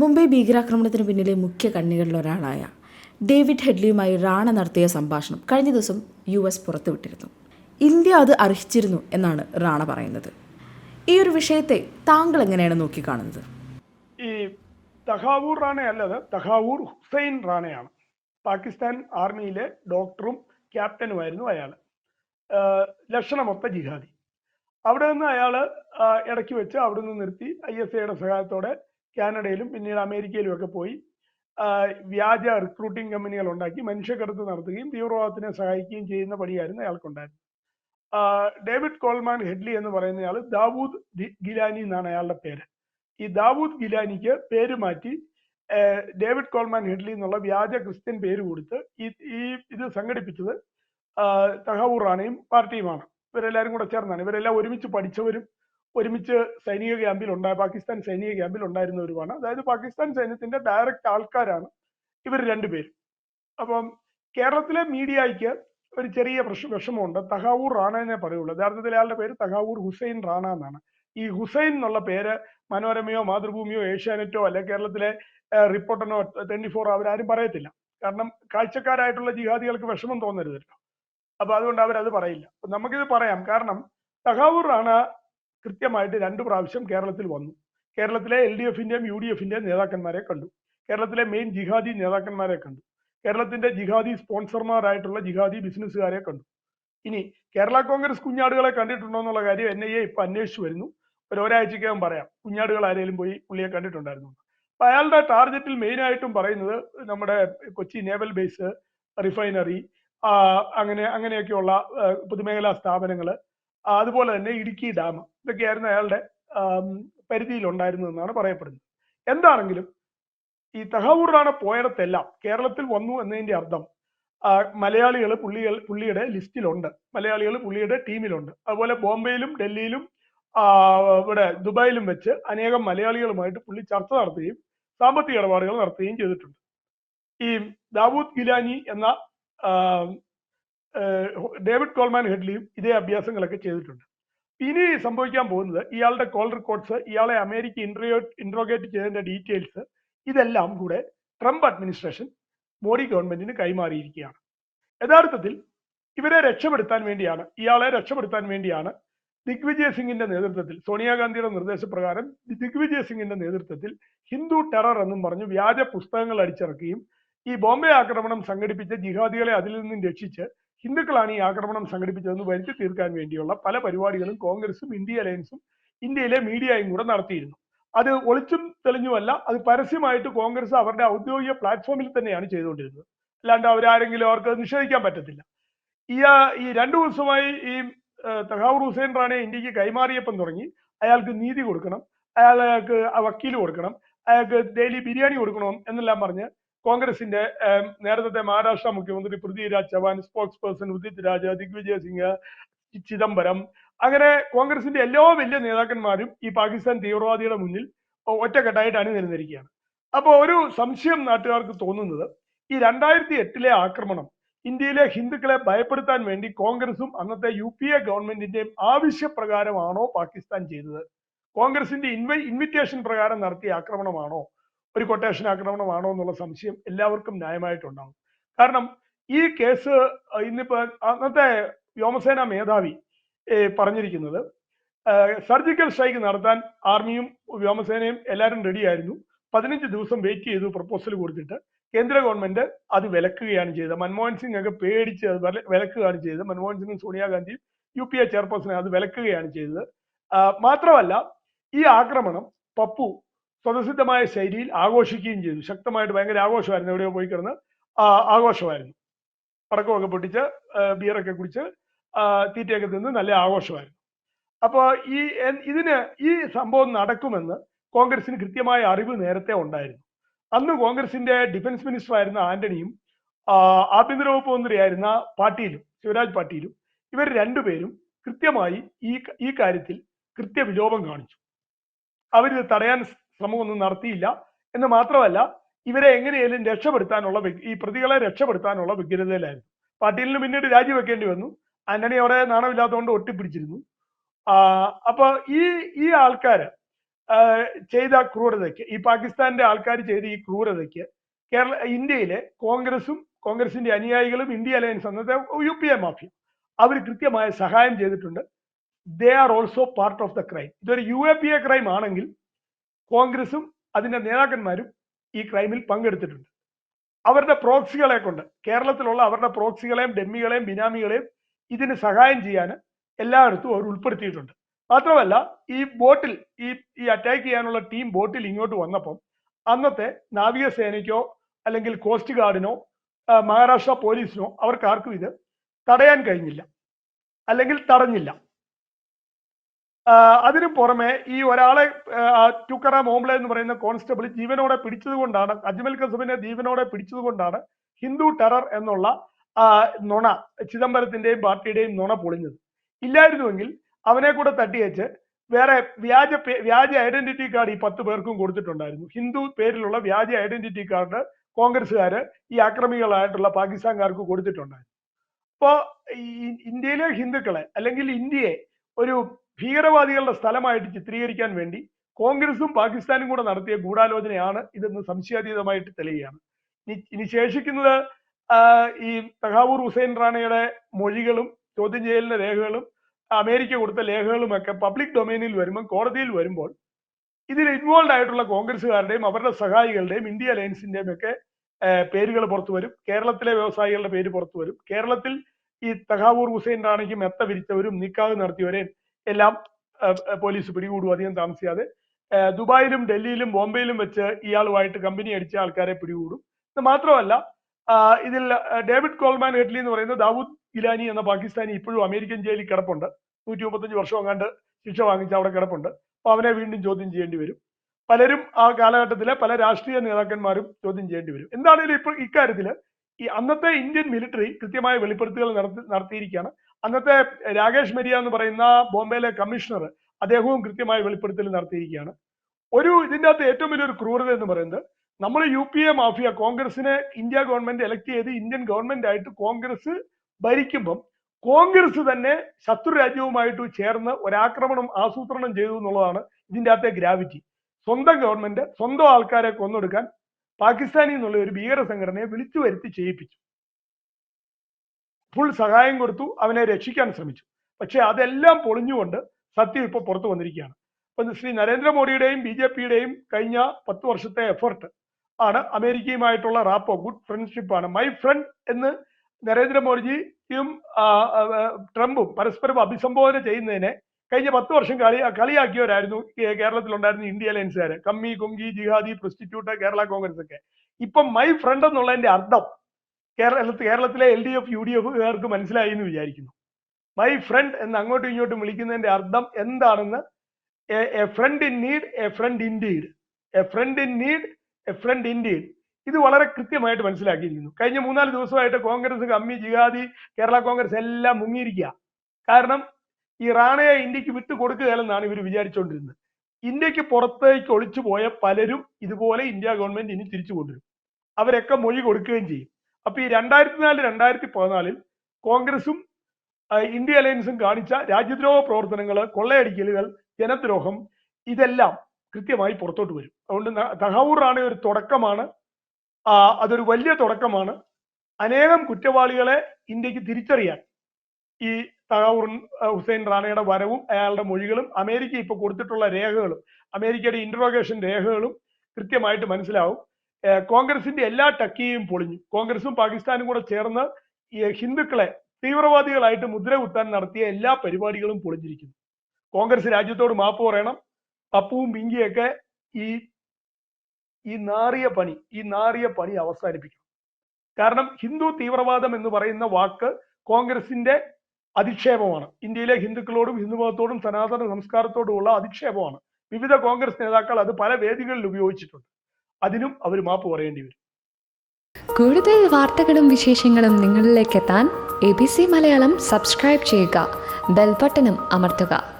മുംബൈ ഭീകരാക്രമണത്തിന് പിന്നിലെ മുഖ്യ കണ്ണികളിൽ ഒരാളായ ഡേവിഡ് ഹെഡ്ലിയുമായി റാണ നടത്തിയ സംഭാഷണം കഴിഞ്ഞ ദിവസം യു എസ് പുറത്തുവിട്ടിരുന്നു. ഇന്ത്യ അത് അർഹിച്ചിരുന്നു എന്നാണ് റാണ പറയുന്നത്. ഈ ഒരു വിഷയത്തെ താങ്കൾ എങ്ങനെയാണ് നോക്കിക്കാണുന്നത്? ഈ തഹാവൂർ റാണ അല്ലത് തഹാവൂർ ഹുസൈൻ റാണയാണ്. പാകിസ്ഥാൻ ആർമിയിലെ ഡോക്ടറും ക്യാപ്റ്റനുമായിരുന്നു അയാൾ ലക്ഷണമൊത്ത ജിഹാദി. അവിടെ നിന്ന് അയാൾ ഇടയ്ക്ക് വെച്ച് അവിടെ നിന്ന് നിർത്തി ഐ എസ് ഐയുടെ സഹായത്തോടെ കാനഡയിലും പിന്നീട് അമേരിക്കയിലും ഒക്കെ പോയി വ്യാജ റിക്രൂട്ടിംഗ് കമ്പനികൾ ഉണ്ടാക്കി മനുഷ്യക്കടത്ത് നടത്തുകയും തീവ്രവാദത്തിനെ സഹായിക്കുകയും ചെയ്യുന്ന പണിയായിരുന്നു അയാൾക്കുണ്ടായിരുന്നത്. ഡേവിഡ് കോൾമാൻ ഹെഡ്ലി എന്ന് പറയുന്നയാൾ ദാവൂദ് ഗിലാനി എന്നാണ് അയാളുടെ പേര്. ഈ ദാവൂദ് ഗിലാനിക്ക് പേര് മാറ്റി ഡേവിഡ് കോൾമാൻ ഹെഡ്ലി എന്നുള്ള വ്യാജ ക്രിസ്ത്യൻ പേര് കൊടുത്ത് ഈ ഈ ഇത് സംഘടിപ്പിച്ചത് തഹവൂർ റാണയും പാർട്ടിയുമാണ്. ഇവരെല്ലാവരും കൂടെ ചേർന്നാണ്. ഇവരെല്ലാം ഒരുമിച്ച് പഠിച്ചവരും ഒരുമിച്ച് സൈനിക ക്യാമ്പിൽ ഉണ്ടായ പാകിസ്ഥാൻ സൈനിക ക്യാമ്പിൽ ഉണ്ടായിരുന്നവരുമാണ്. അതായത് പാകിസ്ഥാൻ സൈന്യത്തിന്റെ ഡയറക്റ്റ് ആൾക്കാരാണ് ഇവർ രണ്ടുപേരും. അപ്പം കേരളത്തിലെ മീഡിയയ്ക്ക് ഒരു ചെറിയ പ്രശ്ന വിഷമമുണ്ട്. തഹാവൂർ റാണ എന്നേ പറയുള്ളൂ. യഥാർത്ഥത്തിൽ അയാളുടെ പേര് തഹാവൂർ ഹുസൈൻ റാണ എന്നാണ്. ഈ ഹുസൈൻ എന്നുള്ള പേര് മനോരമയോ മാതൃഭൂമിയോ ഏഷ്യാനെറ്റോ അല്ലെ കേരളത്തിലെ റിപ്പോർട്ടറിനോ ട്വന്റി ഫോർ അവരാരും പറയത്തില്ല. കാരണം കാഴ്ചക്കാരായിട്ടുള്ള ജിഹാദികൾക്ക് വിഷമം തോന്നരുതല്ലോ. അപ്പൊ അതുകൊണ്ട് അവരത് പറയില്ല. നമുക്കിത് പറയാം. കാരണം തഹാവൂർ റാണ കൃത്യമായിട്ട് രണ്ടു പ്രാവശ്യം കേരളത്തിൽ വന്നു. കേരളത്തിലെ എൽ ഡി എഫിന്റെയും യു ഡി എഫിന്റെയും നേതാക്കന്മാരെ കണ്ടു. കേരളത്തിലെ മെയിൻ ജിഹാദി നേതാക്കന്മാരെ കണ്ടു. കേരളത്തിന്റെ ജിഹാദി സ്പോൺസർമാരായിട്ടുള്ള ജിഹാദി ബിസിനസ്സുകാരെ കണ്ടു. ഇനി കേരള കോൺഗ്രസ് കുഞ്ഞാടുകളെ കണ്ടിട്ടുണ്ടോ എന്നുള്ള കാര്യം എൻ ഐ എ ഇപ്പൊ അന്വേഷിച്ചു വരുന്നു. ഒരു ഒരാഴ്ചക്കകം പറയാം. കുഞ്ഞാടുകൾ ആരെങ്കിലും പോയി പുള്ളിയെ കണ്ടിട്ടുണ്ടായിരുന്നു അപ്പൊ അയാളുടെ ടാർഗറ്റിൽ മെയിൻ ആയിട്ടും പറയുന്നത് നമ്മുടെ കൊച്ചി നേവൽ ബേസ് റിഫൈനറി അങ്ങനെ അങ്ങനെയൊക്കെയുള്ള പൊതുമേഖലാ സ്ഥാപനങ്ങൾ അതുപോലെ തന്നെ ഇടുക്കി ഡാം ഇതൊക്കെയായിരുന്നു അയാളുടെ പരിധിയിലുണ്ടായിരുന്നതെന്നാണ് പറയപ്പെടുന്നത്. എന്താണെങ്കിലും ഈ തഹവൂർ റാണ പോയിടത്തെല്ലാം കേരളത്തിൽ വന്നു എന്നതിന്റെ അർത്ഥം മലയാളികൾ പുള്ളികൾ പുള്ളിയുടെ ലിസ്റ്റിലുണ്ട്. മലയാളികൾ പുള്ളിയുടെ ടീമിലുണ്ട്. അതുപോലെ ബോംബെയിലും ഡൽഹിയിലും ഇവിടെ ദുബായിലും വെച്ച് അനേകം മലയാളികളുമായിട്ട് പുള്ളി ചർച്ച നടത്തുകയും സാമ്പത്തിക ഇടപാടുകൾ നടത്തുകയും ചെയ്തിട്ടുണ്ട്. ഈ ദാവൂദ് ഗിലാനി എന്ന ഡേവിഡ് കോൾമാൻ ഹെഡ്ലിയും ഇതേ അഭ്യാസങ്ങളൊക്കെ ചെയ്തിട്ടുണ്ട്. ഇനി സംഭവിക്കാൻ പോകുന്നത് ഇയാളുടെ കോൾ റെക്കോർഡ്സ് ഇയാളെ അമേരിക്ക ഇന്റർവ്യൂ ഇൻട്രോഗേറ്റ് ചെയ്തതിന്റെ ഡീറ്റെയിൽസ് ഇതെല്ലാം കൂടെ ട്രംപ് അഡ്മിനിസ്ട്രേഷൻ മോഡി ഗവൺമെന്റിന് കൈമാറിയിരിക്കുകയാണ്. യഥാർത്ഥത്തിൽ ഇവരെ രക്ഷപ്പെടുത്താൻ വേണ്ടിയാണ് ഇയാളെ രക്ഷപ്പെടുത്താൻ വേണ്ടിയാണ് ദിഗ്വിജയ് സിംഗിന്റെ നേതൃത്വത്തിൽ സോണിയാഗാന്ധിയുടെ നിർദ്ദേശപ്രകാരം ദിഗ്വിജയ് സിംഗിന്റെ നേതൃത്വത്തിൽ ഹിന്ദു ടെറർ എന്നും പറഞ്ഞു വ്യാജ പുസ്തകങ്ങൾ അടിച്ചിറക്കുകയും ഈ ബോംബെ ആക്രമണം സംഘടിപ്പിച്ച ജിഹാദികളെ അതിൽ നിന്നും രക്ഷിച്ച് ഹിന്ദുക്കളാണ് ഈ ആക്രമണം സംഘടിപ്പിച്ചതെന്ന് വരുത്തി തീർക്കാൻ വേണ്ടിയുള്ള പല പരിപാടികളും കോൺഗ്രസും ഇന്ത്യ അലയൻസും ഇന്ത്യയിലെ മീഡിയയും കൂടെ നടത്തിയിരുന്നു. അത് ഒളിച്ചും തെളിഞ്ഞുമല്ല അത് പരസ്യമായിട്ട് കോൺഗ്രസ് അവരുടെ ഔദ്യോഗിക പ്ലാറ്റ്ഫോമിൽ തന്നെയാണ് ചെയ്തുകൊണ്ടിരുന്നത്. അല്ലാണ്ട് അവരാരെങ്കിലും അവർക്ക് നിഷേധിക്കാൻ പറ്റത്തില്ല. ഈ ഈ രണ്ടു ദിവസമായി ഈ തഹാവൂർ ഹുസൈൻ റാണെ ഇന്ത്യയ്ക്ക് കൈമാറിയപ്പം തുടങ്ങി. അയാൾക്ക് നീതി കൊടുക്കണം. അയാൾക്ക് വക്കീൽ കൊടുക്കണം. അയാൾക്ക് ഡെയിലി ബിരിയാണി കൊടുക്കണം എന്നെല്ലാം പറഞ്ഞ് കോൺഗ്രസിന്റെ നേരത്തെ മഹാരാഷ്ട്ര മുഖ്യമന്ത്രി പൃഥ്വിരാജ് ചവാൻ സ്പോക്സ് പേഴ്സൺ ഉദിത് രാജ ദിഗ്വിജയ് സിംഗ് ചിദംബരം അങ്ങനെ കോൺഗ്രസിന്റെ എല്ലാ വലിയ നേതാക്കന്മാരും ഈ പാകിസ്ഥാൻ തീവ്രവാദിയുടെ മുന്നിൽ ഒറ്റക്കെട്ടായിട്ടാണ് ഒറ്റക്കെട്ടായിട്ട് അണിനിരന്നിരിക്കുകയാണ്. അപ്പോൾ ഒരു സംശയം നാട്ടുകാർക്ക് തോന്നുന്നത് ഈ രണ്ടായിരത്തി എട്ടിലെ ആക്രമണം ഇന്ത്യയിലെ ഹിന്ദുക്കളെ ഭയപ്പെടുത്താൻ വേണ്ടി കോൺഗ്രസും അന്നത്തെ യു പി എ ഗവൺമെന്റിന്റെയും ആവശ്യപ്രകാരമാണോ പാകിസ്ഥാൻ ചെയ്തത്? കോൺഗ്രസിന്റെ ഇൻവൈ ഇൻവിറ്റേഷൻ പ്രകാരം നടത്തിയ ആക്രമണമാണോ? ഒരു കൊട്ടേഷൻ ആക്രമണമാണോ എന്നുള്ള സംശയം എല്ലാവർക്കും ന്യായമായിട്ടുണ്ടാവും. കാരണം ഈ കേസ് ഇന്നിപ്പോ അന്നത്തെ വ്യോമസേന മേധാവി പറഞ്ഞിരിക്കുന്നത് സർജിക്കൽ സ്ട്രൈക്ക് നടത്താൻ ആർമിയും വ്യോമസേനയും എല്ലാവരും റെഡിയായിരുന്നു പതിനഞ്ച് ദിവസം വെയിറ്റ് ചെയ്തു പ്രപ്പോസൽ കൊടുത്തിട്ട്. കേന്ദ്ര ഗവൺമെന്റ് അത് വിലക്കുകയാണ് ചെയ്തത്. മൻമോഹൻ സിംഗ് ഒക്കെ പേടിച്ച് അത് വില- വിലക്കുകയാണ് ചെയ്തത്. മൻമോഹൻ സിംഗും സോണിയാഗാന്ധിയും യു പി എ ചെയർപേഴ്സണെ അത് വിലക്കുകയാണ് ചെയ്തത്. മാത്രമല്ല ഈ ആക്രമണം പപ്പു സ്വതസിദ്ധമായ ശൈലിയിൽ ആഘോഷിക്കുകയും ചെയ്തു. ശക്തമായിട്ട് ഭയങ്കര ആഘോഷമായിരുന്നു എവിടെയോ പോയി കിടന്ന്. ആഘോഷമായിരുന്നു. പടക്കമൊക്കെ പൊട്ടിച്ച് ബിയറൊക്കെ കുടിച്ച് തീറ്റയൊക്കെ തിന്ന് നല്ല ആഘോഷമായിരുന്നു. അപ്പോൾ ഈ ഇതിന് ഈ സംഭവം നടക്കുമെന്ന് കോൺഗ്രസിന് കൃത്യമായ അറിവ് നേരത്തെ ഉണ്ടായിരുന്നു. അന്ന് കോൺഗ്രസിന്റെ ഡിഫൻസ് മിനിസ്റ്റർ ആയിരുന്ന ആന്റണിയും ആഭ്യന്തര വകുപ്പ് മന്ത്രിയായിരുന്ന പാട്ടീലും ശിവരാജ് പാട്ടീലും ഇവർ രണ്ടുപേരും കൃത്യമായി ഈ ഈ കാര്യത്തിൽ കൃത്യവിലോപം കാണിച്ചു. അവരിത് തടയാൻ ശ്രമമൊന്നും നടത്തിയില്ല. എന്ന് മാത്രമല്ല ഇവരെ എങ്ങനെയായാലും രക്ഷപ്പെടുത്താനുള്ള ഈ പ്രതികളെ രക്ഷപ്പെടുത്താനുള്ള വ്യഗ്രതയിലായിരുന്നു പാട്ടീലിന് പിന്നീട് രാജിവെക്കേണ്ടി വന്നു. ആന്റണി അവിടെ നാണമില്ലാത്തതുകൊണ്ട് ഒട്ടിപ്പിടിച്ചിരുന്നു. അപ്പൊ ഈ ഈ ആൾക്കാര് ചെയ്ത ക്രൂരതയ്ക്ക് ഈ പാകിസ്ഥാന്റെ ആൾക്കാർ ചെയ്ത ഈ ക്രൂരതയ്ക്ക് കേരള ഇന്ത്യയിലെ കോൺഗ്രസും കോൺഗ്രസിന്റെ അനുയായികളും ഇന്ത്യ അലയൻസ് അന്നത്തെ യു പി എ മാഫിയ അവർ കൃത്യമായ സഹായം ചെയ്തിട്ടുണ്ട്. They are also part of the crime ഇതൊരു U A P A crime ആണെങ്കിൽ കോൺഗ്രസും അതിന്റെ നേതാക്കന്മാരും ഈ ക്രൈമിൽ പങ്കെടുത്തിട്ടുണ്ട്. അവരുടെ പ്രോക്സികളെ കൊണ്ട് കേരളത്തിലുള്ള അവരുടെ പ്രോക്സികളെയും ഡെമ്മികളെയും ബിനാമികളെയും ഇതിന് സഹായം ചെയ്യാൻ എല്ലായിടത്തും അവർ ഉൾപ്പെടുത്തിയിട്ടുണ്ട്. മാത്രമല്ല ഈ ബോട്ടിൽ ഈ ഈ അറ്റാക്ക് ചെയ്യാനുള്ള ടീം ബോട്ടിൽ ഇങ്ങോട്ട് വന്നപ്പം അന്നത്തെ നാവികസേനയ്ക്കോ അല്ലെങ്കിൽ കോസ്റ്റ് ഗാർഡിനോ മഹാരാഷ്ട്ര പോലീസിനോ അവർക്കാർക്കും ഇത് തടയാൻ കഴിഞ്ഞില്ല. അല്ലെങ്കിൽ തടഞ്ഞില്ല. അതിനു പുറമെ ഈ ഒരാളെ ടുക്കറ മോംബ്ലെ എന്ന് പറയുന്ന കോൺസ്റ്റബിൾ ജീവനോടെ പിടിച്ചതുകൊണ്ടാണ് അജ്മൽ കസബിനെ ജീവനോടെ പിടിച്ചതുകൊണ്ടാണ് ഹിന്ദു ടെറർ എന്നുള്ള നുണ ചിദംബരത്തിന്റെയും പാർട്ടിയുടെയും നുണ പൊളിഞ്ഞത്. ഇല്ലായിരുന്നുവെങ്കിൽ അവനെ കൂടെ തട്ടിയേച്ച് വേറെ വ്യാജ വ്യാജ ഐഡന്റിറ്റി കാർഡ് ഈ പത്ത് പേർക്കും കൊടുത്തിട്ടുണ്ടായിരുന്നു. ഹിന്ദു പേരിലുള്ള വ്യാജ ഐഡന്റിറ്റി കാർഡ് കോൺഗ്രസ്സുകാര് ഈ ആക്രമികളായിട്ടുള്ള പാകിസ്ഥാൻകാർക്ക് കൊടുത്തിട്ടുണ്ടായിരുന്നു. അപ്പോ ഇന്ത്യയിലെ ഹിന്ദുക്കളെ അല്ലെങ്കിൽ ഇന്ത്യയെ ഒരു ഭീകരവാദികളുടെ സ്ഥലമായിട്ട് ചിത്രീകരിക്കാൻ വേണ്ടി കോൺഗ്രസും പാകിസ്ഥാനും കൂടെ നടത്തിയ ഗൂഢാലോചനയാണ് ഇതെന്ന് സംശയാതീതമായിട്ട് തെളിയുകയാണ്. ഇനി ശേഷിക്കുന്നത് ഈ തഹാവൂർ ഹുസൈൻ റാണയുടെ മൊഴികളും ചോദ്യം ചെയ്യലിന്റെ രേഖകളും അമേരിക്ക കൊടുത്ത രേഖകളും ഒക്കെ പബ്ലിക് ഡൊമൈനിൽ വരുമ്പോൾ കോടതിയിൽ വരുമ്പോൾ ഇതിൽ ഇൻവോൾവ് ആയിട്ടുള്ള കോൺഗ്രസ്സുകാരുടെയും അവരുടെ സഹായികളുടെയും ഇന്ത്യ അലയൻസിന്റെയും ഒക്കെ പേരുകൾ പുറത്തു വരും. കേരളത്തിലെ വ്യവസായികളുടെ പേര് പുറത്തു വരും. കേരളത്തിൽ ഈ തഹാവൂർ ഹുസൈൻ റാണയ്ക്ക് മെത്ത വിരിച്ചവരും നിക്കാഹ് നടത്തിയവരെയും എല്ലാം പോലീസ് പിടികൂടും അധികം താമസിയാതെ. ദുബായിലും ഡൽഹിയിലും ബോംബെയിലും വെച്ച് ഇയാളുമായിട്ട് കമ്പനി അടിച്ച ആൾക്കാരെ പിടികൂടും. ഇത് മാത്രമല്ല ഇതിൽ ഡേവിഡ് കോൾമാൻ ഹെഡ്ലി എന്ന് പറയുന്ന ദാവൂദ് ഇലാനി എന്ന പാകിസ്ഥാനി ഇപ്പോഴും അമേരിക്കൻ ജയിലിൽ കിടപ്പുണ്ട്. നൂറ്റി മുപ്പത്തഞ്ച് വർഷം അങ്ങാണ്ട് ശിക്ഷ വാങ്ങിച്ച് അവിടെ കിടപ്പുണ്ട്. അപ്പൊ അവനെ വീണ്ടും ചോദ്യം ചെയ്യേണ്ടി വരും. പലരും ആ കാലഘട്ടത്തിലെ പല രാഷ്ട്രീയ നേതാക്കന്മാരും ചോദ്യം ചെയ്യേണ്ടി വരും. എന്താണെങ്കിലും ഇപ്പോൾ ഇക്കാര്യത്തിൽ ഈ അന്നത്തെ ഇന്ത്യൻ മിലിറ്ററി കൃത്യമായ വെളിപ്പെടുത്തലുകൾ നടത്തി നടത്തിയിരിക്കുകയാണ്. അന്നത്തെ രാകേഷ് മരിയ എന്ന് പറയുന്ന ബോംബെയിലെ കമ്മീഷണർ അദ്ദേഹവും കൃത്യമായി വെളിപ്പെടുത്തൽ നടത്തിയിരിക്കുകയാണ്. ഒരു ഇതിന്റെ അകത്ത് ഏറ്റവും വലിയൊരു ക്രൂരത എന്ന് പറയുന്നത് നമ്മൾ യു പി എ മാഫിയ കോൺഗ്രസിനെ ഇന്ത്യ ഗവൺമെന്റ് എലക്ട് ചെയ്ത് ഇന്ത്യൻ ഗവൺമെന്റ് ആയിട്ട് കോൺഗ്രസ് ഭരിക്കുമ്പം കോൺഗ്രസ് തന്നെ ശത്രു രാജ്യവുമായിട്ട് ചേർന്ന് ഒരാക്രമണം ആസൂത്രണം ചെയ്തു എന്നുള്ളതാണ് ഇതിന്റെ അകത്തെ ഗ്രാവിറ്റി സ്വന്തം ഗവൺമെന്റ് സ്വന്തം ആൾക്കാരെ കൊന്നൊടുക്കാൻ പാകിസ്ഥാനിൽ നിന്നുള്ള ഒരു ഭീകര സംഘടനയെ വിളിച്ചു വരുത്തി ചെയ്യിപ്പിച്ചു. ഫുൾ സഹായം കൊടുത്തു അവനെ രക്ഷിക്കാൻ ശ്രമിച്ചു. പക്ഷെ അതെല്ലാം പൊളിഞ്ഞുകൊണ്ട് സത്യം ഇപ്പൊ പുറത്തു വന്നിരിക്കുകയാണ്. അപ്പൊ ശ്രീ നരേന്ദ്രമോദിയുടെയും ബി ജെ പിയുടെയും കഴിഞ്ഞ പത്ത് വർഷത്തെ എഫർട്ട് ആണ്. അമേരിക്കയുമായിട്ടുള്ള റാപ്പോ ഗുഡ് ഫ്രണ്ട്ഷിപ്പ് ആണ്. മൈ ഫ്രണ്ട് എന്ന് നരേന്ദ്രമോദിജിയും ട്രംപും പരസ്പരം അഭിസംബോധന ചെയ്യുന്നതിനെ കഴിഞ്ഞ പത്ത് വർഷം കളി കളിയാക്കിയവരായിരുന്നു കേരളത്തിലുണ്ടായിരുന്ന ഇന്ത്യ അലയൻസുകാർ കമ്മി കുങ്കി ജിഹാദി പ്രസ്റ്റിറ്റ്യൂട്ട് കേരള കോൺഗ്രസ് ഒക്കെ. ഇപ്പം മൈ ഫ്രണ്ട് എന്നുള്ളതിന്റെ അർത്ഥം കേരളത്തിൽ കേരളത്തിലെ L D F U D എഫുകാർക്ക് മനസ്സിലായി എന്ന് വിചാരിക്കുന്നു. മൈ ഫ്രണ്ട് എന്ന് അങ്ങോട്ടും ഇങ്ങോട്ടും വിളിക്കുന്നതിന്റെ അർത്ഥം എന്താണെന്ന്? A friend in need a friend indeed a friend in need a friend indeed ഇത് വളരെ കൃത്യമായിട്ട് മനസ്സിലാക്കിയിരിക്കുന്നു. കഴിഞ്ഞ മൂന്നാൽ ദിവസമായിട്ട് കോൺഗ്രസ് കമ്മി ജിഹാദി കേരള കോൺഗ്രസ് എല്ലാം മുങ്ങിയിരിക്കുക. കാരണം ഈ റാണയെ ഇന്ത്യയ്ക്ക് വിട്ടു കൊടുക്കുകയല്ലെന്നാണ് ഇവർ വിചാരിച്ചുകൊണ്ടിരുന്നത് ഇന്ത്യയ്ക്ക് പുറത്തേക്ക് ഒളിച്ചു പോയ പലരും ഇതുപോലെ ഇന്ത്യ ഗവൺമെന്റ് ഇനി തിരിച്ചു കൊണ്ടുവരും. അവരൊക്കെ മൊഴി കൊടുക്കുകയും ചെയ്യും. അപ്പൊ ഈ രണ്ടായിരത്തി നാല് രണ്ടായിരത്തി പതിനാലിൽ കോൺഗ്രസും ഇന്ത്യ അലയൻസും കാണിച്ച രാജ്യദ്രോഹ പ്രവർത്തനങ്ങൾ കൊള്ളയടിക്കലുകൾ ജനദ്രോഹം ഇതെല്ലാം കൃത്യമായി പുറത്തോട്ട് വരും. അതുകൊണ്ട് തഹാവൂർ തഹവൂർ റാണ ഒരു തുടക്കമാണ്. അതൊരു വലിയ തുടക്കമാണ്. അനേകം കുറ്റവാളികളെ ഇന്ത്യയ്ക്ക് തിരിച്ചറിയാൻ ഈ തഹാവൂർ ഹുസൈൻ റാണയുടെ വരവും അയാളുടെ മൊഴികളും അമേരിക്ക ഇപ്പൊ കൊടുത്തിട്ടുള്ള രേഖകളും അമേരിക്കയുടെ ഇന്ററോഗേഷൻ രേഖകളും കൃത്യമായിട്ട് മനസ്സിലാവും. കോൺഗ്രസിന്റെ എല്ലാ ടക്കിയും പൊളിഞ്ഞു. കോൺഗ്രസും പാകിസ്ഥാനും കൂടെ ചേർന്ന് ഹിന്ദുക്കളെ തീവ്രവാദികളായിട്ട് മുദ്ര കുത്താൻ നടത്തിയ എല്ലാ പരിപാടികളും പൊളിഞ്ഞിരിക്കുന്നു. കോൺഗ്രസ് രാജ്യത്തോട് മാപ്പ് പറയണം. പപ്പുവും പിങ്കിയൊക്കെ ഈ ഈ നാറിയ പണി ഈ നാറിയ പണി അവസാനിപ്പിക്കണം. കാരണം ഹിന്ദു തീവ്രവാദം എന്ന് പറയുന്ന വാക്ക് കോൺഗ്രസിന്റെ അധിക്ഷേപമാണ്. ഇന്ത്യയിലെ ഹിന്ദുക്കളോടും ഹിന്ദുമതത്തോടും സനാതന സംസ്കാരത്തോടുമുള്ള അധിക്ഷേപമാണ്. വിവിധ കോൺഗ്രസ് നേതാക്കൾ അത് പല വേദികളിൽ ഉപയോഗിച്ചിട്ടുണ്ട്. അതിനും അവർ മാപ്പ് പറയേണ്ടി വരും. കൂടുതൽ വാർത്തകളും വിശേഷങ്ങളും നിങ്ങളിലേക്ക് എത്താൻ A B C Malayalam subscribe ചെയ്യുക. ബെൽബട്ടനും അമർത്തുക.